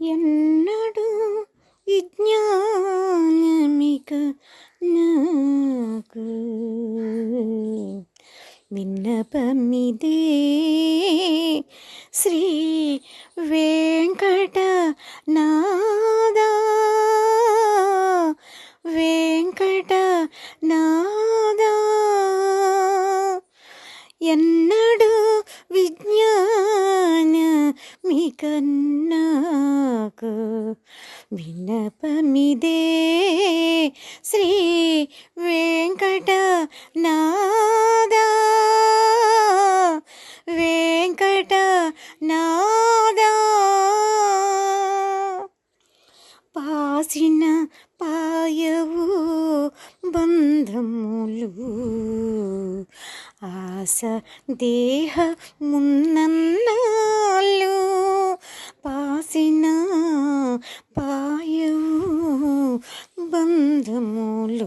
ఎన్నడు విజ్ఞానమిక నాకు విన్నపమిదే శ్రీ వెంకట విన్నపమిదే. శ్రీ వెంకట నాదా వెంకట నాదా పాసిన పాయవు బంధములు. ఆశ దేహ మున్నన్నాలు పాసిన పాయవు బంధములు.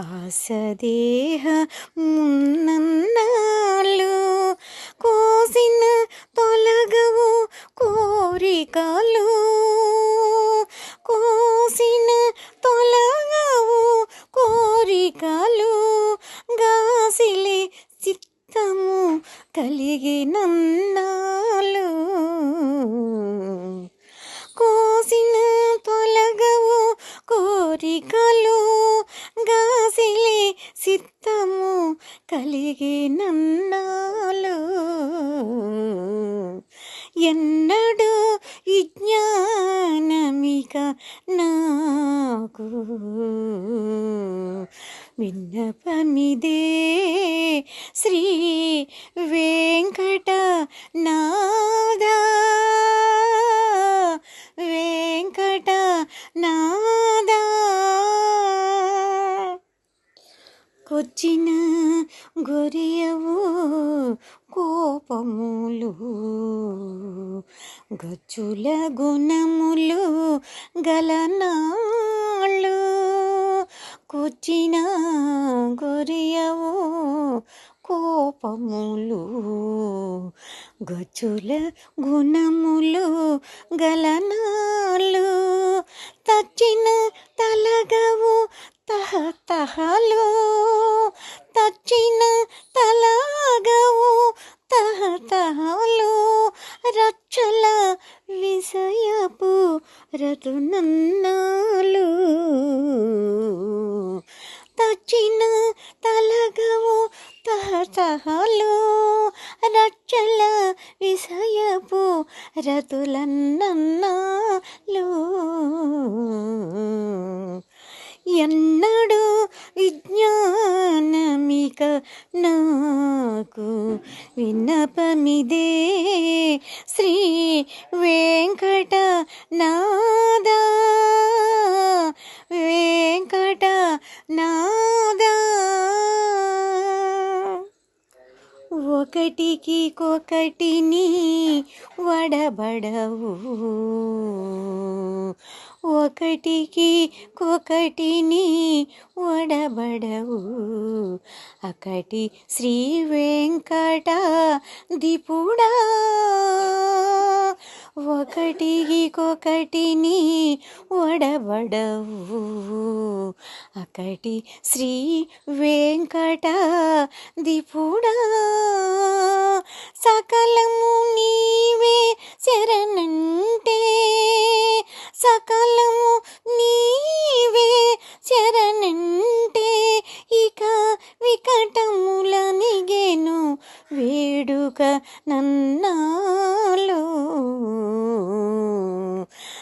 ఆశ మున్నన్నాలు కోసిన తొలగవు కోరికలు. కోసిన తొలగవు కోరికలు గాసిలే చిత్తము కలిగినన్నా కోరికలు గాసిలే సిత్తము కలిగి నన్నాలు. ఎన్నడు విజ్ఞానమిక నాకు విన్నపమిదే. శ్రీ వెంకట నా కొచ్చిన గొరియవు కోపములు గచ్చుల గుణములు గలనాళ్ళు కొచ్చిన గొరియవు కోపములు గచ్చుల గుణములు గలనాళ్ళు తచ్చిన తలగవు తహ తహలో వచ్చిన తలాగవు తహతహలు రచ్చల విషయపు రతునన్నాలు. తచ్చిన తలగవు తహతహలు రచ్చల విషయపు రతులన్నన్నాలు. ఎన్నడు ఇక నాకు విన్నపమిదే. శ్రీ వెంకట నాదా వెంకట నాదా ఒకటికి కొకటిని వడబడవు. ఒకటికి కొకటిని వడబడవు అకటి శ్రీ వెంకట దిపుడా. ఒకటికి కొకటిని వడబడవు అకటి శ్రీ వెంకట దిపుడా. సకలము నీవే శరణం వేడుక నన్నాలో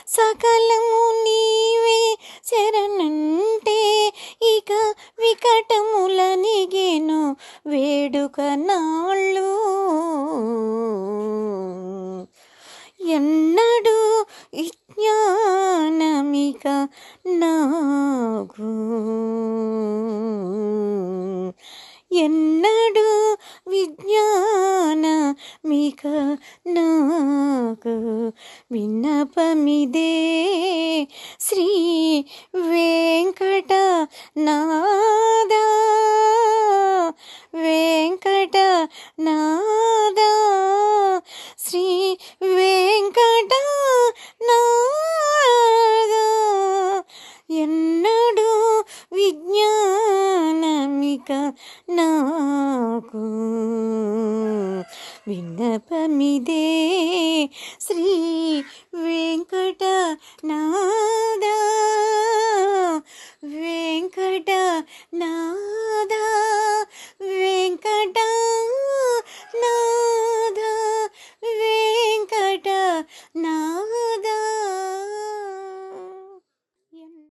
సకలము నీవే శరణంటే ఇక వికటముల నిగేను వేడుక నాళ్ళు. ఎన్నడు విజ్ఞానమిక నాగు. ఎన్నడూ విజ్ఞాన మిక నాకు విన్నపమిదే. శ్రీ వెంకట నాద వెంకట నాద శ్రీ వెంకట నాద. ఎన్నడూ విజ్ఞానమిక నా విన్నపమిదే శ్రీ వెంకట నా